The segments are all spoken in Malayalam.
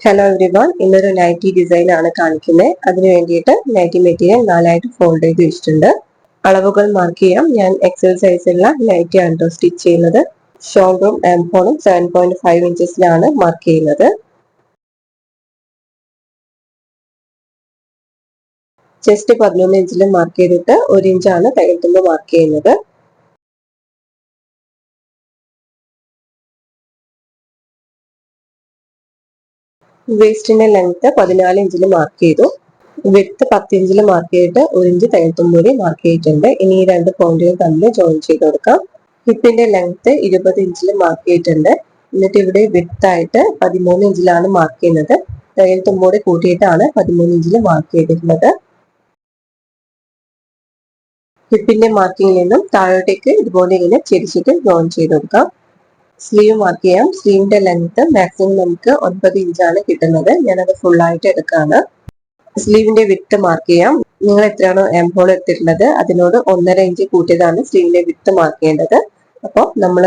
ഹലോ എവ്രിവൺ ഇന്നൊരു നൈറ്റി ഡിസൈൻ ആണ് കാണിക്കുന്നത് അതിന് വേണ്ടിയിട്ട് നൈറ്റി മെറ്റീരിയൽ നാലായിട്ട് ഫോൾഡ് ചെയ്ത് വെച്ചിട്ടുണ്ട്. അളവുകൾ മാർക്ക് ചെയ്യാം. ഞാൻ എക്സൽ സൈസുള്ള നൈറ്റി ആണ് സ്റ്റിച്ച് ചെയ്യുന്നത് ഷോൾഡറും ആംഫോണും സെവൻ പോയിന്റ് ഫൈവ് ഇഞ്ചസിലാണ് മാർക്ക് ചെയ്യുന്നത്. ചെസ്റ്റ് പതിനൊന്ന് ഇഞ്ചിൽ മാർക്ക് ചെയ്തിട്ട് ഒരു ഇഞ്ചാണ് തയ്യൽ മാർക്ക് ചെയ്യുന്നത്. വേസ്റ്റിന്റെ ലെങ്ത് പതിനാല് ഇഞ്ചിൽ മാർക്ക് ചെയ്തു. വിത്ത് പത്ത് ഇഞ്ചിൽ മാർക്ക് ചെയ്തിട്ട് ഒരു ഇഞ്ച് തയ്യത്തും മാർക്ക് ചെയ്തിട്ടുണ്ട്. ഇനി ഈ രണ്ട് പോയിന്റുകൾ തമ്മിൽ ജോയിൻ ചെയ്ത് കൊടുക്കാം. ഹിപ്പിന്റെ ലെങ്ത് ഇരുപത് ഇഞ്ചിൽ മാർക്ക് ചെയ്തിട്ടുണ്ട്. എന്നിട്ട് ഇവിടെ വിത്ത് ആയിട്ട് പതിമൂന്ന് ഇഞ്ചിലാണ് മാർക്ക് ചെയ്യുന്നത്. തയ്യൽ കൂട്ടിയിട്ടാണ് പതിമൂന്ന് ഇഞ്ചിൽ മാർക്ക് ചെയ്തിട്ടുള്ളത്. ഹിപ്പിന്റെ മാർക്കിങ്ങിൽ നിന്നും താഴോട്ടേക്ക് ഇതുപോലെ ഇങ്ങനെ ചെരിച്ചിട്ട് ജോയിൻ ചെയ്ത് കൊടുക്കാം. സ്ലീവ് മാർക്ക് ചെയ്യാം സ്ലീവിന്റെ ലെങ്ത് മാക്സിമം നമുക്ക് ഒൻപത് ഇഞ്ചാണ് കിട്ടുന്നത്. ഞാനത് ഫുൾ ആയിട്ട് എടുക്കാണ്. സ്ലീവിന്റെ വിത്ത് മാർക്ക് ചെയ്യാം നിങ്ങൾ എത്രയാണോ എംഹോൾ എടുത്തിട്ടുള്ളത് അതിനോട് ഒന്നര ഇഞ്ച് കൂട്ടിയതാണ് സ്ലീവിന്റെ വിത്ത് മാർക്ക് ചെയ്യേണ്ടത്. അപ്പോൾ നമ്മൾ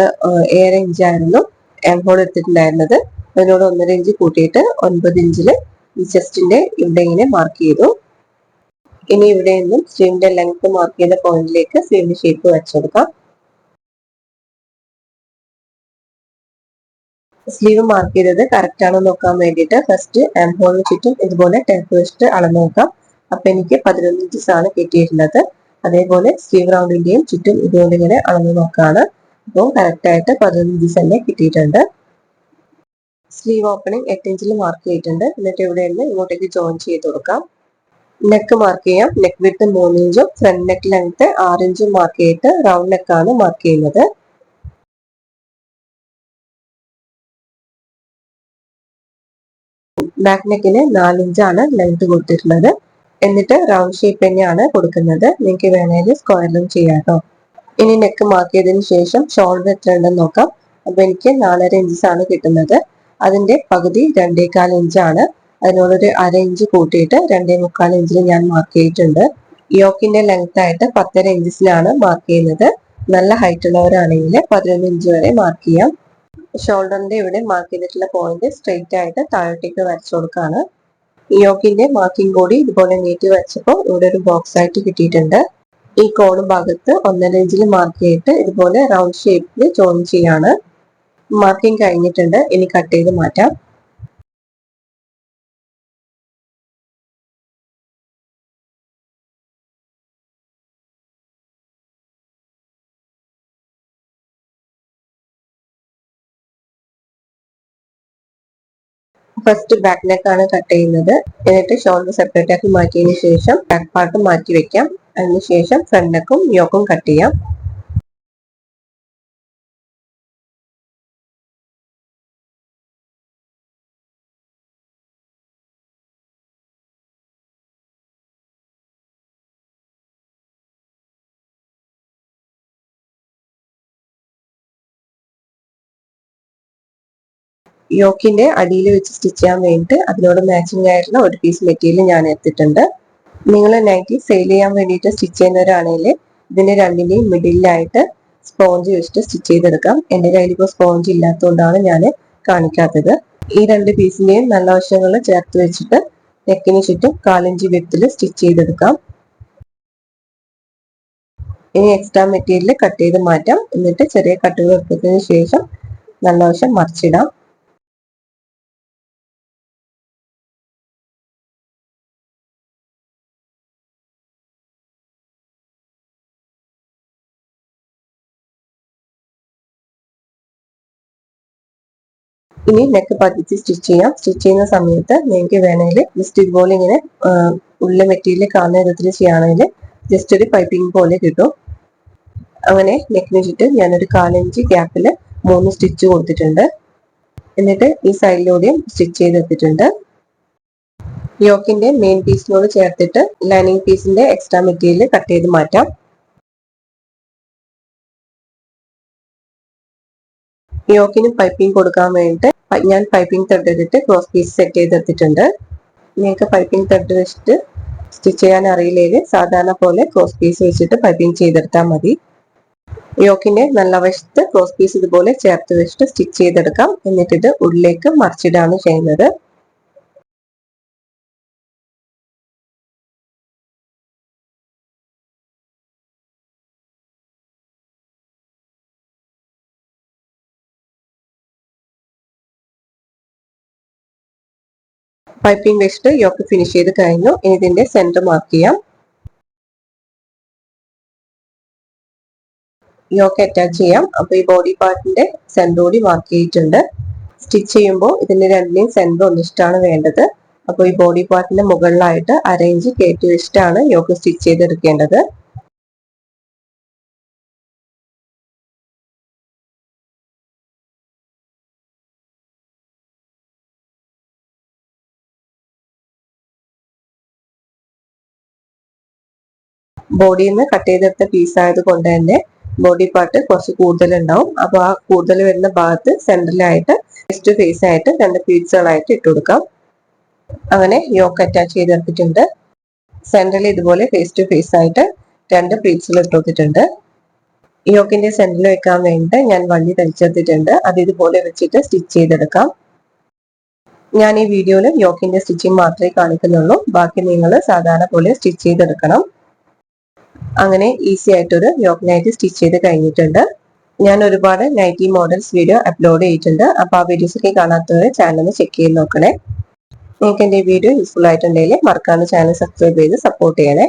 ഏഴര ഇഞ്ചായിരുന്നു എംഹോൾ എടുത്തിട്ടുണ്ടായിരുന്നത്. അതിനോട് ഒന്നര ഇഞ്ച് കൂട്ടിയിട്ട് ഒൻപത് ഇഞ്ചിൽ ഈ ചെസ്റ്റിന്റെ ഇവിടെ ഇങ്ങനെ മാർക്ക് ചെയ്തു. ഇനി ഇവിടെ നിന്നും സ്ലീവിന്റെ ലെങ്ത് മാർക്ക് ചെയ്ത പോയിന്റിലേക്ക് സ്ലീവിന്റെ ഷേപ്പ് വെച്ചെടുക്കാം. സ്ലീവ് മാർക്ക് ചെയ്തത് കറക്റ്റ് ആണോ നോക്കാൻ വേണ്ടിയിട്ട് ഫസ്റ്റ് ആംഹോളിന് ചുറ്റും ഇതുപോലെ ടെപ്പ് വെച്ചിട്ട് അളന്ന് നോക്കാം അപ്പൊ എനിക്ക് പതിനൊന്ന് ഇഞ്ചസ് ആണ് കിട്ടിയിട്ടുള്ളത്. അതേപോലെ സ്ലീവ് റൗണ്ടിന്റെയും ചുറ്റും ഇതുപോലെ ഇങ്ങനെ അളന്ന് നോക്കാണ്. അപ്പോൾ കറക്റ്റ് ആയിട്ട് പതിനൊന്ന് ഇഞ്ചസ് തന്നെ കിട്ടിയിട്ടുണ്ട്. സ്ലീവ് ഓപ്പണിംഗ് എട്ട് ഇഞ്ചിൽ മാർക്ക് ചെയ്തിട്ടുണ്ട്. എന്നിട്ട് ഇവിടെ നിന്ന് ഇങ്ങോട്ടേക്ക് ജോയിൻ ചെയ്ത് കൊടുക്കാം. നെക്ക് മാർക്ക് ചെയ്യാം. നെക്ക് വിട്ട് മൂന്ന് ഇഞ്ചും ഫ്രണ്ട് നെക്ക് ലെങ്ത് ആറ് ഇഞ്ചും മാർക്ക് ചെയ്തിട്ട് റൗണ്ട് നെക്കാണ് മാർക്ക് ചെയ്യുന്നത്. ബാക്ക് നാലിഞ്ചാണ് ലെങ്ത് കൊടുത്തിട്ടുള്ളത്. എന്നിട്ട് റൗണ്ട് ഷേപ്പ് തന്നെയാണ് കൊടുക്കുന്നത്. നിങ്ങൾക്ക് വേണമെങ്കിൽ സ്ക്വയറിലും ചെയ്യാം കേട്ടോ ഇനി നെക്ക് മാർക്ക് ചെയ്തതിന് ശേഷം ഷോൾഡർ എത്ര ഉണ്ടെന്ന് നോക്കാം. അപ്പൊ എനിക്ക് നാലര ഇഞ്ചസ് ആണ് കിട്ടുന്നത്. അതിന്റെ പകുതി രണ്ടേകാൽ ഇഞ്ചാണ്. അതിനോടൊരു അര ഇഞ്ച് കൂട്ടിയിട്ട് രണ്ടേ മുക്കാൽ ഇഞ്ചിൽ ഞാൻ മാർക്ക് ചെയ്തിട്ടുണ്ട്. യോക്കിന്റെ ലെങ്ത് ആയിട്ട് പത്തര ഇഞ്ചസിലാണ് മാർക്ക് ചെയ്യുന്നത്. നല്ല ഹൈറ്റ് ഉള്ളവരാണെങ്കിൽ പതിനൊന്ന് ഇഞ്ച് വരെ മാർക്ക് ചെയ്യാം. ഷോൾഡറിന്റെ ഇവിടെ മാർക്ക് ചെയ്തിട്ടുള്ള പോയിന്റ് സ്ട്രെയിറ്റ് ആയിട്ട് താഴോട്ടേക്ക് വരച്ചു കൊടുക്കാണ്. യോക്കിന്റെ മാർക്കിംഗ് കൂടി ഇതുപോലെ നീട്ടി വരച്ചപ്പോൾ ഇവിടെ ഒരു ബോക്സ് ആയിട്ട് കിട്ടിയിട്ടുണ്ട്. ഈ കോണ് ഭാഗത്ത് ഒന്നര ഇഞ്ചിൽ മാർക്ക് ചെയ്തിട്ട് ഇതുപോലെ റൗണ്ട് ഷേപ്പിൽ ജോയിൻ ചെയ്യാണ്. മാർക്കിംഗ് കഴിഞ്ഞിട്ടുണ്ട്. ഇനി കട്ട് ചെയ്ത് മാറ്റാം. ഫസ്റ്റ് ബാക്ക് നെക്ക് ആണ് കട്ട് ചെയ്യുന്നത്. എന്നിട്ട് ഷോൾഡർ സെപ്പറേറ്റ് ആക്കി മാറ്റിയതിന് ശേഷം ബാക്ക് പാർട്ട് മാറ്റി വെക്കാം. അതിനുശേഷം ഫ്രണ്ട് നെക്കും യോക്കും കട്ട് ചെയ്യാം. യോക്കിന്റെ അടിയിൽ വെച്ച് സ്റ്റിച്ച് ചെയ്യാൻ വേണ്ടിയിട്ട് അതിനോട് മാച്ചിങ് ആയിട്ടുള്ള ഒരു പീസ് മെറ്റീരിയൽ ഞാൻ എടുത്തിട്ടുണ്ട്. നിങ്ങൾ നൈറ്റി സെയിൽ ചെയ്യാൻ വേണ്ടിയിട്ട് സ്റ്റിച്ച് ചെയ്യുന്നവരാണെങ്കിൽ ഇതിന്റെ രണ്ടിന്റെയും മിഡിലായിട്ട് സ്പോഞ്ച് വെച്ചിട്ട് സ്റ്റിച്ച് ചെയ്തെടുക്കാം. എന്റെ കയ്യിൽ ഇപ്പോൾ സ്പോഞ്ച് ഇല്ലാത്തതുകൊണ്ടാണ് ഞാൻ കാണിക്കാത്തത്. ഈ രണ്ട് പീസിന്റെയും നല്ല വശങ്ങൾ ചേർത്ത് വെച്ചിട്ട് നെക്കിന് ചുറ്റും കാലഞ്ച് വിത്തിൽ സ്റ്റിച്ച് ചെയ്തെടുക്കാം. ഇനി എക്സ്ട്രാ മെറ്റീരിയൽ കട്ട് ചെയ്ത് മാറ്റാം. എന്നിട്ട് ചെറിയ കട്ടുകൾ എടുത്തതിന് ശേഷം നല്ല വശം മറിച്ചിടാം. ഇനി നെക്ക് പതിച്ച് സ്റ്റിച്ച് ചെയ്യാം. സ്റ്റിച്ച് ചെയ്യുന്ന സമയത്ത് നിങ്ങൾക്ക് വേണമെങ്കിൽ ജസ്റ്റ് ഇതുപോലെ ഇങ്ങനെ ഉള്ള മെറ്റീരിയൽ കാണുന്ന വിധത്തിൽ ചെയ്യുകയാണെങ്കിൽ ജസ്റ്റ് ഒരു പൈപ്പിംഗ് പോലെ കിട്ടും. അങ്ങനെ നെക്കിന് ചുറ്റും ഞാനൊരു കാലഞ്ച് ഗ്യാപ്പിൽ മൂന്ന് സ്റ്റിച്ച് കൊടുത്തിട്ടുണ്ട്. എന്നിട്ട് ഈ സൈഡിലൂടെയും സ്റ്റിച്ച് ചെയ്തെടുത്തിട്ടുണ്ട് യോക്കിന്റെ മെയിൻ പീസിനോട് ചേർത്തിട്ട് ലൈനിങ് പീസിന്റെ എക്സ്ട്രാ മെറ്റീരിയൽ കട്ട് ചെയ്ത് മാറ്റാം. യോക്കിന് പൈപ്പിംഗ് കൊടുക്കാൻ വേണ്ടിയിട്ട് ഞാൻ പൈപ്പിംഗ് ത്രെഡ് എടുത്തിട്ട് ക്രോസ് പീസ് സെറ്റ് ചെയ്തെടുത്തിട്ടുണ്ട്. നിങ്ങൾക്ക് പൈപ്പിംഗ് ത്രെഡ് വെച്ചിട്ട് സ്റ്റിച്ച് ചെയ്യാൻ അറിയില്ലെങ്കിൽ സാധാരണ പോലെ ക്രോസ് പീസ് വെച്ചിട്ട് പൈപ്പിംഗ് ചെയ്തെടുത്താൽ മതി. യോക്കിന്റെ നല്ല വശത്ത് ക്രോസ് പീസ് ഇതുപോലെ ചേർത്ത് വെച്ചിട്ട് സ്റ്റിച്ച് ചെയ്തെടുക്കാം. എന്നിട്ട് ഇത് ഉള്ളിലേക്ക് മറിച്ചിടാണ് ചെയ്യുന്നത്. പൈപ്പിംഗ് വെച്ചിട്ട് യോക്ക് ഫിനിഷ് ചെയ്ത് കഴിഞ്ഞു. ഇനി ഇതിന്റെ സെന്റർ മാർക്ക് ചെയ്യാം. യോക്ക് അറ്റാച്ച് ചെയ്യാം. അപ്പോൾ ഈ ബോഡി പാർട്ടിന്റെ സെന്റർ കൂടി മാർക്ക് ചെയ്തിട്ടുണ്ട്. സ്റ്റിച്ച് ചെയ്യുമ്പോൾ ഇതിന്റെ രണ്ടിനെയും സെന്റർ ഒന്നിച്ചിട്ടാണ് വേണ്ടത്. അപ്പോൾ ഈ ബോഡി പാർട്ടിന്റെ മുകളിലായിട്ട് അറേഞ്ച് കയറ്റി വെച്ചിട്ടാണ് യോക്ക് സ്റ്റിച്ച് ചെയ്തെടുക്കേണ്ടത്. ബോഡിയിൽ നിന്ന് കട്ട് ചെയ്തെടുത്ത പീസ് ആയത് കൊണ്ട് തന്നെ ബോഡി പാർട്ട് കുറച്ച് കൂടുതൽ ഉണ്ടാവും അപ്പൊ ആ കൂടുതൽ വരുന്ന ഭാഗത്ത് സെന്ററിലായിട്ട് ഫേസ് ടു ഫേസ് ആയിട്ട് രണ്ട് പീസുകളായിട്ട് ഇട്ട് കൊടുക്കാം. അങ്ങനെ യോക്ക് അറ്റാച്ച് ചെയ്തെടുത്തിട്ടുണ്ട്. സെന്ററിൽ ഇതുപോലെ ഫേസ് ടു ഫേസ് ആയിട്ട് രണ്ട് പ്ലീറ്റ്സുകൾ ഇട്ട് കൊടുത്തിട്ടുണ്ട്. യോക്കിന്റെ സെന്ററിൽ വെക്കാൻ വേണ്ടി ഞാൻ വള്ളി തയ്ച്ചെടുത്തിട്ടുണ്ട് അത് ഇതുപോലെ വെച്ചിട്ട് സ്റ്റിച്ച് ചെയ്തെടുക്കാം. ഞാൻ ഈ വീഡിയോയിൽ യോക്കിന്റെ സ്റ്റിച്ചിങ് മാത്രമേ കാണിക്കുന്നുള്ളൂ. ബാക്കി നിങ്ങൾ സാധാരണ പോലെ സ്റ്റിച്ച് ചെയ്തെടുക്കണം. അങ്ങനെ ഈസി ആയിട്ടൊരു യോക്ക് നൈറ്റി സ്റ്റിച്ച് ചെയ്ത് കഴിഞ്ഞിട്ടുണ്ട്. ഞാൻ ഒരുപാട് നൈറ്റി മോഡൽസ് വീഡിയോ അപ്ലോഡ് ചെയ്തിട്ടുണ്ട്. അപ്പോൾ ആ വീഡിയോസ് ഒക്കെ കാണാത്തവരെ ചാനൽ ഒന്ന് ചെക്ക് ചെയ്ത് നോക്കണേ. നിങ്ങൾക്ക് എന്റെ വീഡിയോ യൂസ്ഫുൾ ആയിട്ടുണ്ടെങ്കിൽ മറക്കാതെ ചാനൽ സബ്സ്ക്രൈബ് ചെയ്ത് സപ്പോർട്ട് ചെയ്യണേ.